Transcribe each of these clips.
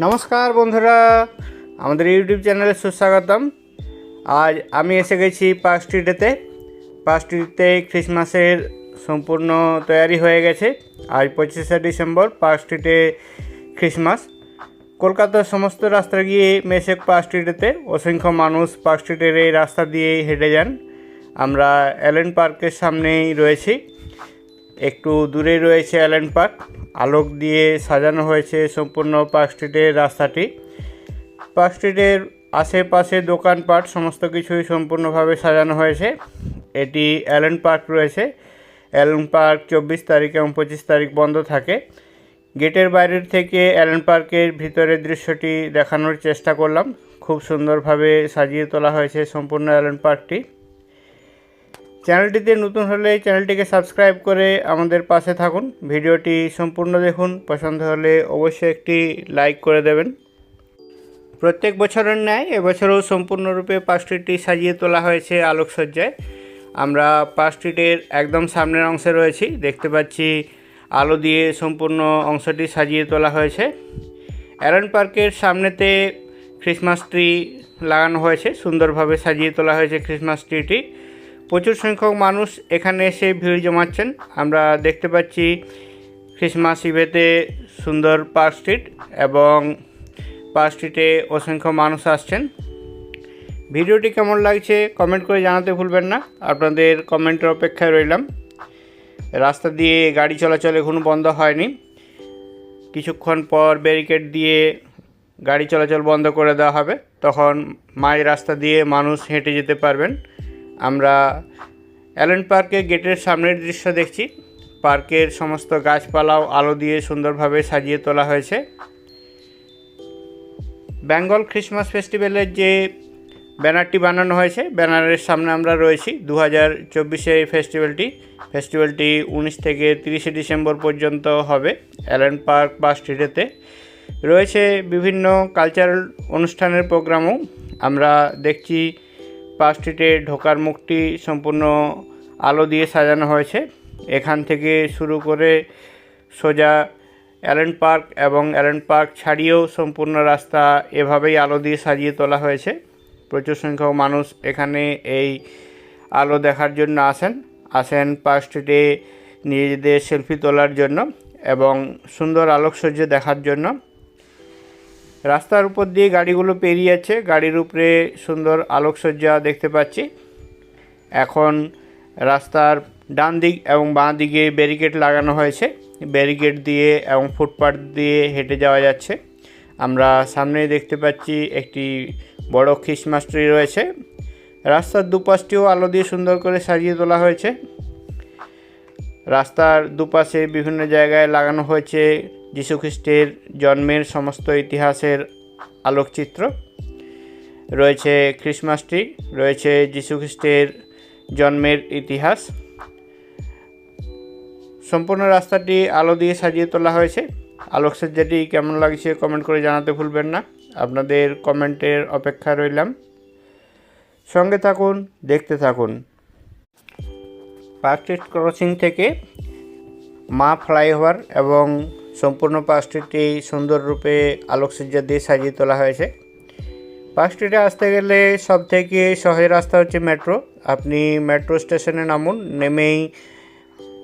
নমস্কার বন্ধুরা, আমাদের ইউটিউব চ্যানেলে সুস্বাগতম। আজ আমি এসে গেছি পার্ক স্ট্রিটে ক্রিসমাসের সম্পূর্ণ তৈরি হয়ে গেছে। আজ পঁচিশে ডিসেম্বর, পার্ক স্ট্রিটে ক্রিসমাস। কলকাতার সমস্ত রাস্তা গিয়ে মেসেক পার্ক স্ট্রিটেতে অসংখ্য মানুষ পার্ক স্ট্রিটের এই রাস্তা দিয়েই হেঁটে যান। আমরা অ্যালেন পার্কের সামনেই রয়েছি। একটু দূরে রয়েছে অ্যালেন পার্ক। আলোক দিয়ে সাজানো হয়েছে সম্পূর্ণ পার্ক স্ট্রিটের রাস্তাটি। পার্ক স্ট্রিটের আশেপাশে দোকানপাট, সমস্ত কিছুই সম্পূর্ণভাবে সাজানো হয়েছে। এটি অ্যালেন পার্ক রয়েছে। অ্যালেন পার্ক চব্বিশ তারিখ এবং পঁচিশ তারিখ বন্ধ থাকে। গেটের বাইরের থেকে অ্যালেন পার্কের ভিতরের দৃশ্যটি দেখানোর চেষ্টা করলাম। খুব সুন্দরভাবে সাজিয়ে তোলা হয়েছে সম্পূর্ণ অ্যালেন পার্কটি। চ্যানেলটিতে নতুন হলে চ্যানেলটিকে সাবস্ক্রাইব করে আমাদের পাশে থাকুন। ভিডিওটি সম্পূর্ণ দেখুন। পছন্দ হলে অবশ্যই একটি লাইক করে দেবেন। প্রত্যেক বছরের ন্যায় এবছরও সম্পূর্ণরূপে স্ট্রিটটি সাজিয়ে তোলা হয়েছে আলোকসজ্জায়। আমরা পার্ক স্ট্রিটের একদম সামনের অংশে রয়েছি। দেখতে পাচ্ছি আলো দিয়ে সম্পূর্ণ অংশটি সাজিয়ে তোলা হয়েছে। অ্যারন পার্কের সামনেতে ক্রিসমাস ট্রি লাগানো হয়েছে। সুন্দরভাবে সাজিয়ে তোলা হয়েছে ক্রিসমাস ট্রিটি। প্রচুর সংখ্যক মানুষ এখানে এসে ভিড় জমাচ্ছেন। আমরা দেখতে পাচ্ছি ক্রিসমাস ইভেতে সুন্দর পার্ক স্ট্রিট এবং পার্ক স্ট্রিটে অসংখ্য মানুষ আসছেন। ভিডিওটি কেমন লাগছে কমেন্ট করে জানাতে ভুলবেন না। আপনাদের কমেন্টের অপেক্ষায় রইলাম। রাস্তা দিয়ে গাড়ি চলাচল এখনও বন্ধ হয়নি। কিছুক্ষণ পর ব্যারিকেড দিয়ে গাড়ি চলাচল বন্ধ করে দেওয়া হবে। তখন মাঝ রাস্তা দিয়ে মানুষ হেঁটে যেতে পারবেন। আমরা অ্যালেন পার্কে গেটের সামনের দৃশ্য দেখছি। পার্কের সমস্ত গাছপালাও আলো দিয়ে সুন্দরভাবে সাজিয়ে তোলা হয়েছে। বেঙ্গল ক্রিসমাস ফেস্টিভ্যালের যে ব্যানারটি বানানো হয়েছে, ব্যানারের সামনে আমরা রয়েছি দু হাজার চব্বিশে এই ফেস্টিভ্যালটি। ফেস্টিভ্যালটি উনিশ থেকে তিরিশে ডিসেম্বর পর্যন্ত হবে অ্যালেন পার্ক বা স্ট্রিটেতে। রয়েছে বিভিন্ন কালচারাল অনুষ্ঠানের প্রোগ্রামও আমরা দেখছি পার্ক স্ট্রিটে ঢোকার মুখটি সম্পূর্ণ আলো দিয়ে সাজানো হয়েছে। এখান থেকে শুরু করে সোজা অ্যালেন পার্ক এবং অ্যালেন পার্ক ছাড়িয়েও সম্পূর্ণ রাস্তা এভাবেই আলো দিয়ে সাজিয়ে তোলা হয়েছে। প্রচুর সংখ্যক মানুষ এখানে এই আলো দেখার জন্য আসেন। আসেন পার্ক স্ট্রিটে নিজেদের সেলফি তোলার জন্য এবং সুন্দর আলোকসজ্জ দেখার জন্য। রাস্তার উপর দিয়ে গাড়িগুলো পেরিয়ে যাচ্ছে গাড়ির উপরে সুন্দর আলোকসজ্জা দেখতে পাচ্ছি। এখন রাস্তার ডান দিক এবং বাঁ দিকে ব্যারিকেড লাগানো হয়েছে। ব্যারিকেড দিয়ে এবং ফুটপাথ দিয়ে হেঁটে যাওয়া যাচ্ছে। আমরা সামনেই দেখতে পাচ্ছি একটি বড় খ্রিসমাস ট্রি রয়েছে। রাস্তার দুপাশটিও আলো দিয়ে সুন্দর করে সাজিয়ে তোলা হয়েছে। রাস্তার দুপাশে বিভিন্ন জায়গায় লাগানো হয়েছে। যীশুখ্রিস্টের জন্মের সমস্ত ইতিহাসের আলোকচিত্র। রয়েছে ক্রিসমাস ট্রি, রয়েছে যীশুখ্রিস্টের জন্মের ইতিহাস। সম্পূর্ণ রাস্তাটি আলো দিয়ে সাজিয়ে তোলা হয়েছে। আলোকসজ্জাটি কেমন লাগছে কমেন্ট করে জানাতে ভুলবেন না। আপনাদের কমেন্টের অপেক্ষা রইলাম। সঙ্গে থাকুন, দেখতে থাকুন। পার্ক স্ট্রিট ক্রসিং থেকে মা ফ্লাইওভার এবং সম্পূর্ণ পার্ক স্ট্রিটটি সুন্দর রূপে আলোকসজ্জা দিয়ে সাজিয়ে তোলা হয়েছে। স্ট্রিটে আসতে গেলে সব থেকে সহজ রাস্তা হচ্ছে মেট্রো। আপনি মেট্রো স্টেশনে নামুন, নেমেই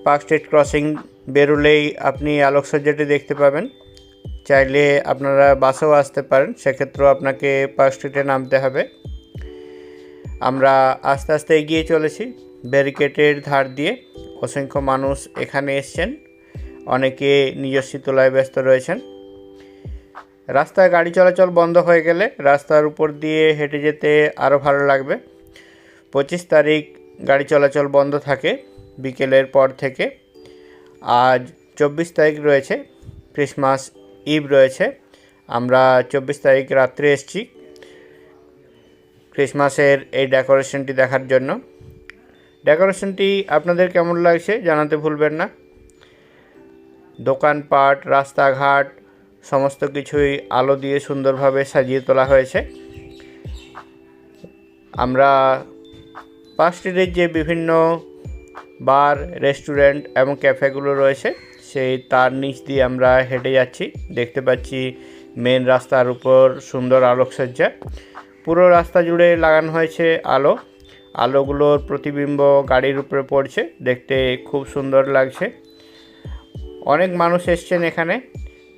পার্ক স্ট্রিট ক্রসিং বেরোলেই আপনি আলোকসজ্জাটি দেখতে পাবেন। চাইলে আপনারা বাসেও আসতে পারেন, সেক্ষেত্রেও আপনাকে পার্ক স্ট্রিটে নামতে হবে। আমরা আস্তে আস্তে এগিয়ে চলেছি, ব্যারিকেডের ধার দিয়ে। অসংখ্য মানুষ এখানে এসছেন। অনেকে নিজস্ব তোলায় ব্যস্ত রয়েছেন। রাস্তায় গাড়ি চলাচল বন্ধ হয়ে গেলে রাস্তার উপর দিয়ে হেঁটে যেতে আরও ভালো লাগবে। পঁচিশ তারিখ গাড়ি চলাচল বন্ধ থাকে বিকেলের পর থেকে। আজ চব্বিশ তারিখ রয়েছে, ক্রিসমাস ইভ রয়েছে। আমরা চব্বিশ তারিখ রাত্রে এসছি ক্রিসমাসের এই ডেকোরেশনটি দেখার জন্য। ডেকোরেশনটি আপনাদের কেমন লাগছে জানাতে ভুলবেন না। দোকানপাট, রাস্তাঘাট, সমস্ত কিছুই আলো দিয়ে সুন্দরভাবে সাজিয়ে তোলা হয়েছে। আমরা স্ট্রিটের যে বিভিন্ন বার, রেস্টুরেন্ট এবং ক্যাফেগুলো রয়েছে, সেই তার নিচ দিয়ে আমরা হেঁটে যাচ্ছি। দেখতে পাচ্ছি মেন রাস্তার উপর সুন্দর আলোকসজ্জা। পুরো রাস্তা জুড়ে লাগানো হয়েছে আলো। আলোগুলোর প্রতিবিম্ব গাড়ির উপরে পড়ছে। দেখতে খুব সুন্দর লাগছে। অনেক মানুষ এসছেন এখানে।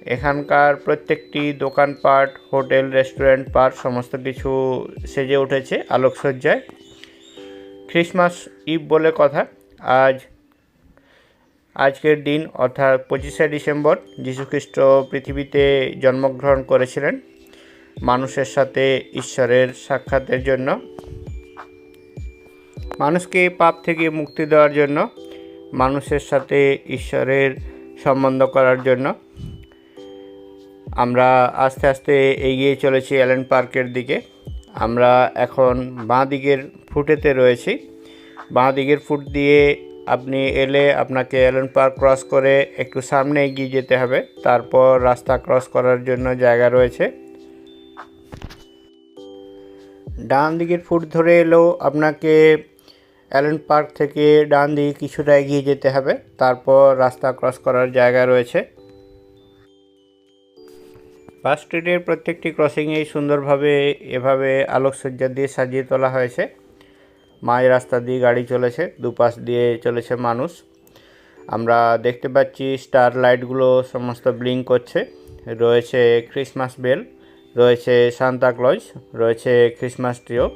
এখানকার প্রত্যেকটি দোকানপাট, হোটেল, রেস্টুরেন্ট, পার্ক, সমস্ত কিছু সেজে উঠেছে আলোকসজ্জায়। ক্রিসমাস ইভ বলে কথা। আজ, আজকের দিন, অর্থাৎ পঁচিশে ডিসেম্বর, যীশুখ্রিস্ট পৃথিবীতে জন্মগ্রহণ করেছিলেন মানুষের সাথে ঈশ্বরের সাক্ষাতের জন্য। মানুষকে পাপ থেকে মুক্তি দেওয়ার জন্য মানুষের সাথে ঈশ্বরের সম্বন্ধ করার জন্য। আমরা আস্তে আস্তে এগিয়ে চলেছি অ্যালেন পার্কের দিকে। আমরা এখন বাঁ দিকের ফুটেতে রয়েছি। বাঁ দিকের ফুট দিয়ে আপনি এলে আপনাকে অ্যালেন পার্ক ক্রস করে একটু সামনে এগিয়ে যেতে হবে। তারপর রাস্তা ক্রস করার জন্য জায়গা রয়েছে। ডান দিকের ফুট ধরে এলেও আপনাকে অ্যালেন পার্ক থেকে ডান দিকে কিছুটা এগিয়ে যেতে হবে। তারপর রাস্তা ক্রস করার জায়গা রয়েছে। বাস স্ট্রিটের প্রত্যেকটি ক্রসিংয়েই সুন্দরভাবে এভাবে আলোকসজ্জা দিয়ে সাজিয়ে তোলা হয়েছে। মাঝ রাস্তা দিয়ে গাড়ি চলেছে, দুপাশ দিয়ে চলেছে মানুষ। আমরা দেখতে পাচ্ছি স্টার লাইটগুলো সমস্ত ব্লিঙ্ক করছে। রয়েছে ক্রিসমাস বেল, রয়েছে সান্তা ক্লজ, রয়েছে ক্রিসমাস ট্রিও।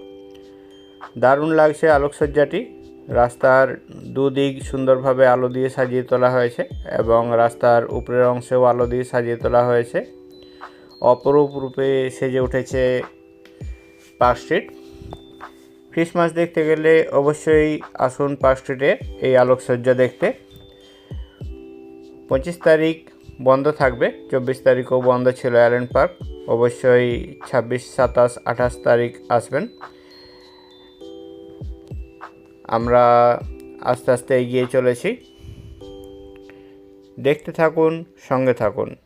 দারুণ লাগছে আলোকসজ্জাটি। রাস্তার দুদিক সুন্দরভাবে আলো দিয়ে সাজিয়ে তোলা হয়েছে এবং রাস্তার উপরের অংশেও আলো দিয়ে সাজিয়ে তোলা হয়েছে। অপরূপ রূপে সেজে উঠেছে পার্ক স্ট্রিট। ক্রিসমাস দেখতে গেলে অবশ্যই আসুন পার্ক স্ট্রিটে এই আলোকসজ্জা দেখতে। পঁচিশ তারিখ বন্ধ থাকবে, চব্বিশ তারিখও বন্ধ ছিল অ্যালেন পার্ক। অবশ্যই ছাব্বিশ, সাতাশ, আঠাশ তারিখ আসবেন। আমরা আস্তে আস্তে এগিয়ে চলেছি। দেখতে থাকুন সঙ্গে থাকুন।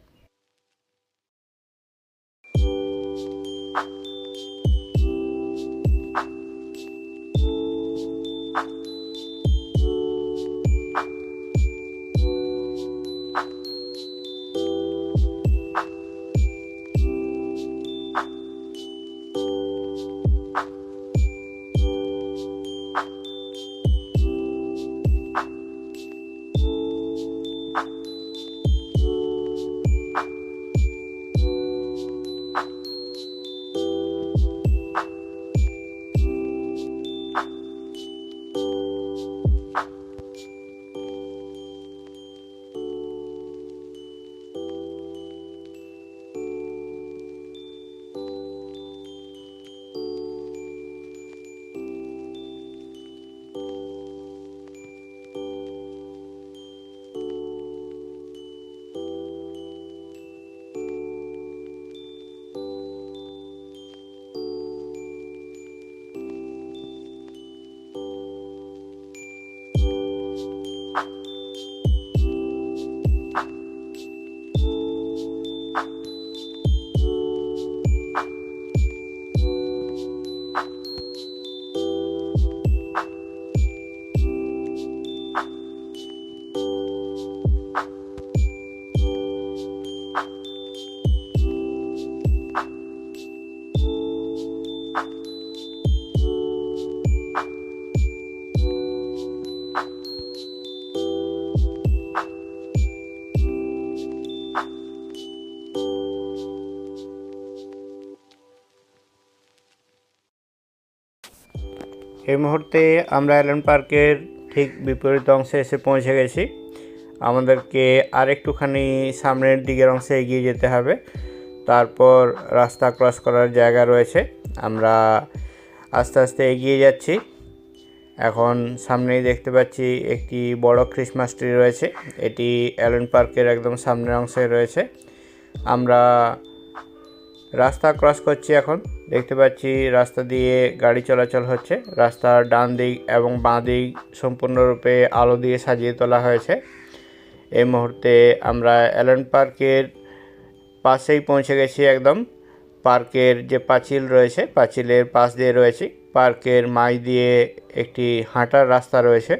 এই মুহূর্তে আমরা অ্যালেন পার্কের ঠিক বিপরীত অংশে এসে পৌঁছে গেছি। আমাদেরকে আর একটুখানি সামনের দিকের অংশে এগিয়ে যেতে হবে। তারপর রাস্তা ক্রস করার জায়গা রয়েছে। আমরা আস্তে আস্তে এগিয়ে যাচ্ছি। এখন সামনেই দেখতে পাচ্ছি একটি বড় ক্রিসমাস ট্রি রয়েছে। এটি অ্যালেন পার্কের একদম সামনের অংশে রয়েছে। আমরা রাস্তা ক্রস করছি এখন। দেখতে পাচ্ছি রাস্তা দিয়ে গাড়ি চলাচল হচ্ছে। রাস্তার ডান দিক এবং বাঁ দিক সম্পূর্ণরূপে আলো দিয়ে সাজিয়ে তোলা হয়েছে। এই মুহূর্তে আমরা অ্যালেন পার্কের পাশেই পৌঁছে গেছি একদম। পার্কের যে পাঁচিল রয়েছে, পাঁচিলের পাশ দিয়ে রয়েছে। পার্কের মাঝ দিয়ে একটি হাঁটার রাস্তা রয়েছে।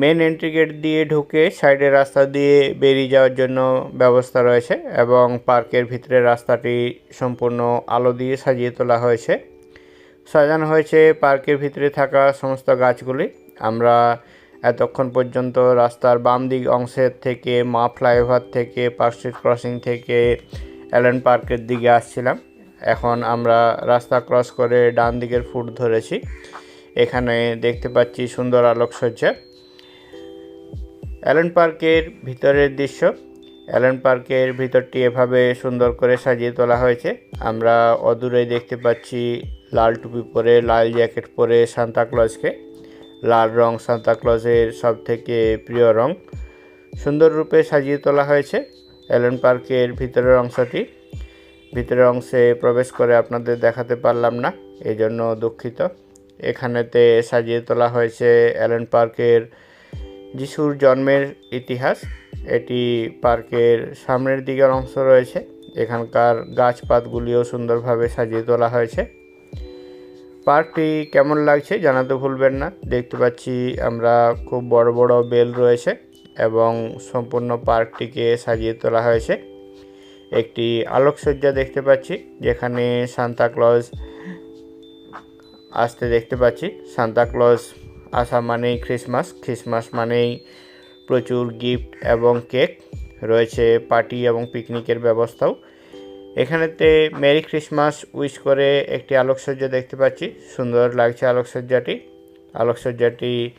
মেন এন্ট্রি গেট দিয়ে ঢুকে সাইডের রাস্তা দিয়ে বেরিয়ে যাওয়ার জন্য ব্যবস্থা রয়েছে এবং পার্কের ভিতরে রাস্তাটি সম্পূর্ণ আলো দিয়ে সাজিয়ে তোলা হয়েছে। সাজানো হয়েছে পার্কের ভিতরে থাকা সমস্ত গাছগুলি। আমরা এতক্ষণ পর্যন্ত রাস্তার বাম দিক অংশের থেকে মা ফ্লাইওভার থেকে পার্ক স্ট্রিট ক্রসিং থেকে অ্যালেন পার্কের দিকে আসছিলাম। এখন আমরা রাস্তা ক্রস করে ডান দিকের ফুট ধরেছি। এখানে দেখতে পাচ্ছি সুন্দর আলোকসজ্জা। অ্যালেন পার্কের ভিতরের দৃশ্য। অ্যালেন পার্কের ভিতরটি এভাবে সুন্দর করে সাজিয়ে তোলা হয়েছে। আমরা অদূরে দেখতে পাচ্ছি লাল টুপি পরে, লাল জ্যাকেট পরে সান্তাক্লজকে লাল রং সান্তাক্লজের সব থেকে প্রিয় রং। সুন্দর রূপে সাজিয়ে তোলা হয়েছে অ্যালেন পার্কের ভিতরের অংশটি। ভিতরের অংশে প্রবেশ করে আপনাদের দেখাতে পারলাম না এই জন্য দুঃখিত। এখানেতে সাজিয়ে তোলা হয়েছে অ্যালেন পার্কের যিশুর জন্মের ইতিহাস, এটি পার্কের সামনের দিকের অংশ রয়েছে। এখানকার গাছপাতগুলিও সুন্দরভাবে সাজিয়ে তোলা হয়েছে। পার্কটি কেমন লাগছে জানাতে ভুলবেন না। দেখতে পাচ্ছি আমরা খুব বড় বড় বেল রয়েছে এবং সম্পূর্ণ পার্কটিকে সাজিয়ে তোলা হয়েছে। একটি আলোকসজ্জা দেখতে পাচ্ছি, যেখানে সান্তাক্লজ আসতে দেখতে পাচ্ছি। সান্তাক্লজ আসা মানেই ক্রিসমাস ক্রিসমাস মানেই প্রচুর গিফট এবং কেক রয়েছে পার্টি এবং পিকনিকের ব্যবস্থাও। এখানেতে মেরি ক্রিসমাস উইশ করে একটি আলোকসজ্জা দেখতে পাচ্ছি, সুন্দর লাগছে আলোকসজ্জাটি। আলোকসজ্জাটি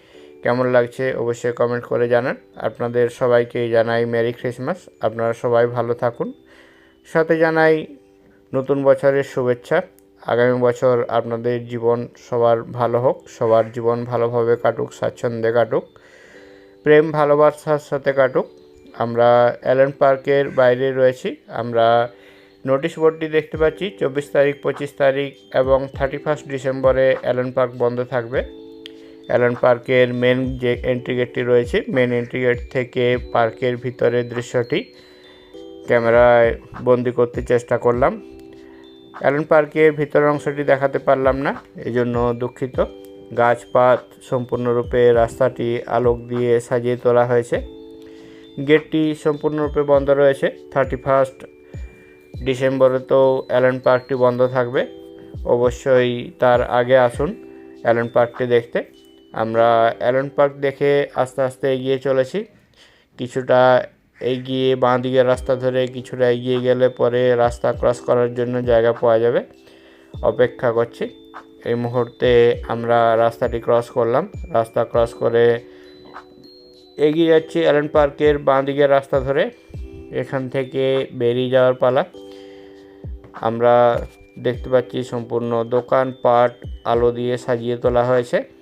কেমন লাগছে অবশ্যই কমেন্ট করে জানান। আপনাদের সবাইকে জানাই মেরি ক্রিসমাস আপনারা সবাই ভালো থাকুন। সাথে জানাই নতুন বছরের শুভেচ্ছা। আগামী বছর আপনাদের জীবন সবার ভালো হোক, সবার জীবন ভালোভাবে কাটুক, স্বাচ্ছন্দ্যে কাটুক, প্রেম, ভালোবাসার সাথে কাটুক। আমরা অ্যালেন পার্কের বাইরে রয়েছি। আমরা নোটিশ বোর্ডটি দেখতে পাচ্ছি, চব্বিশ তারিখ, পঁচিশ তারিখ এবং থার্টি ফার্স্ট ডিসেম্বরে অ্যালেন পার্ক বন্ধ থাকবে। অ্যালেন পার্কের মেন যে এন্ট্রি গেটটি রয়েছে, মেন এন্ট্রি গেট থেকে পার্কের ভিতরের দৃশ্যটি ক্যামেরায় বন্দি করতে চেষ্টা করলাম। অ্যালেন পার্কের ভিতরের অংশটি দেখাতে পারলাম না এই জন্য দুঃখিত। গাছপাত সম্পূর্ণরূপে রাস্তাটি আলোক দিয়ে সাজিয়ে তোলা হয়েছে। গেটটি সম্পূর্ণরূপে বন্ধ রয়েছে। থার্টি ফার্স্ট ডিসেম্বরে তো অ্যালেন পার্কটি বন্ধ থাকবে। অবশ্যই তার আগে আসুন অ্যালেন পার্কটি দেখতে। আমরা অ্যালেন পার্ক দেখে আস্তে আস্তে এগিয়ে চলেছি। কিছুটা এগিয়ে বাঁ দিকের রাস্তা ধরে কিছুটা এগিয়ে গেলে পরে রাস্তা ক্রস করার জন্য জায়গা পাওয়া যাবে। অপেক্ষা করছি। এই মুহূর্তে আমরা রাস্তাটি ক্রস করলাম। রাস্তা ক্রস করে এগিয়ে যাচ্ছি অ্যালেন পার্কের বাঁ দিকের রাস্তা ধরে। এখান থেকে বেরিয়ে যাওয়ার পালা। আমরা দেখতে পাচ্ছি সম্পূর্ণ দোকান পাট আলো দিয়ে সাজিয়ে তোলা হয়েছে।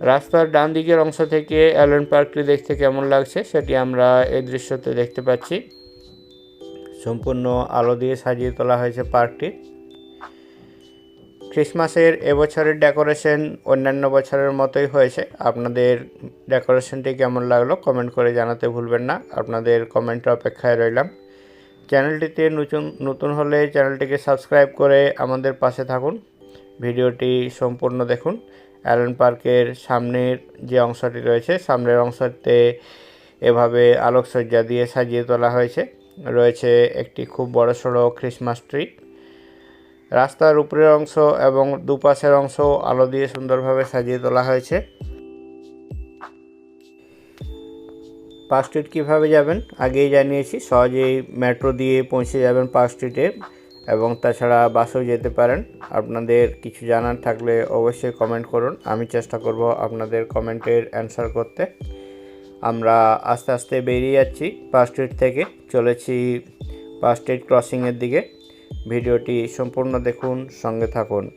রাস্তার ডান দিকের অংশ থেকে অ্যালেন পার্কটি দেখতে কেমন লাগছে সেটি আমরা এই দৃশ্যতে দেখতে পাচ্ছি। সম্পূর্ণ আলো দিয়ে সাজিয়ে তোলা হয়েছে পার্কটি। ক্রিসমাসের এবছরের ডেকোরেশন অন্যান্য বছরের মতোই হয়েছে। আপনাদের ডেকোরেশনটি কেমন লাগল কমেন্ট করে জানাতে ভুলবেন না। আপনাদের কমেন্টের অপেক্ষায় রইলাম। চ্যানেলটিতে নতুন নতুন হলে চ্যানেলটিকে সাবস্ক্রাইব করে আমাদের পাশে থাকুন। ভিডিওটি সম্পূর্ণ দেখুন। অ্যালেন পার্কের সামনের যে অংশটি রয়েছে, সামনের অংশতে এভাবে আলোকসজ্জা দিয়ে সাজিয়ে তোলা হয়েছে। রয়েছে একটি খুব বড় সড়ো ক্রিসমাস ট্রি। রাস্তার উপরের অংশ এবং দুপাশের অংশ আলো দিয়ে সুন্দরভাবে সাজিয়ে তোলা হয়েছে। পার্ক স্ট্রিট কীভাবে যাবেন? আগেই জানিয়েছি, সহজেই মেট্রো দিয়ে পৌঁছে যাবেন পার্ক স্ট্রিটে। এবং তাছাড়া বাসেও যেতে পারেন। আপনাদের কিছু জানার থাকলে অবশ্যই কমেন্ট করুন। আমি চেষ্টা করব আপনাদের কমেন্টের অ্যান্সার করতে। আমরা আস্তে আস্তে বেরিয়ে যাচ্ছি পার্ক স্ট্রিট থেকে। চলেছি পার্ক স্ট্রিট ক্রসিংয়ের দিকে। ভিডিওটি সম্পূর্ণ দেখুন, সঙ্গে থাকুন।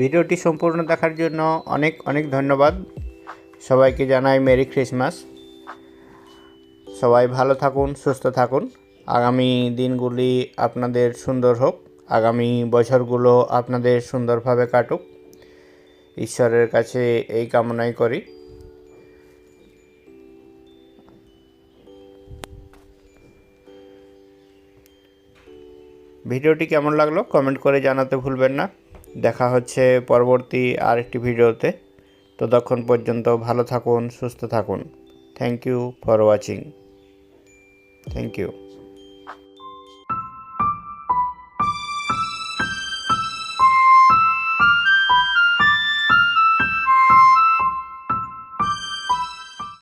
ভিডিওটি সম্পূর্ণ দেখার জন্য অনেক অনেক ধন্যবাদ। সবাইকে জানাই মেরি ক্রিসমাস। সবাই ভালো থাকুন, সুস্থ থাকুন। আগামী দিনগুলি আপনাদের সুন্দর হোক। আগামী বছরগুলো আপনাদের সুন্দরভাবে কাটুক। ঈশ্বরের কাছে এই কামনাই করি। ভিডিওটি কেমন লাগল কমেন্ট করে জানাতে ভুলবেন না। দেখা হচ্ছে পরবর্তী আরেকটি ভিডিওতে। ততক্ষণ পর্যন্ত ভালো থাকুন, সুস্থ থাকুন। Thank you for watching thank you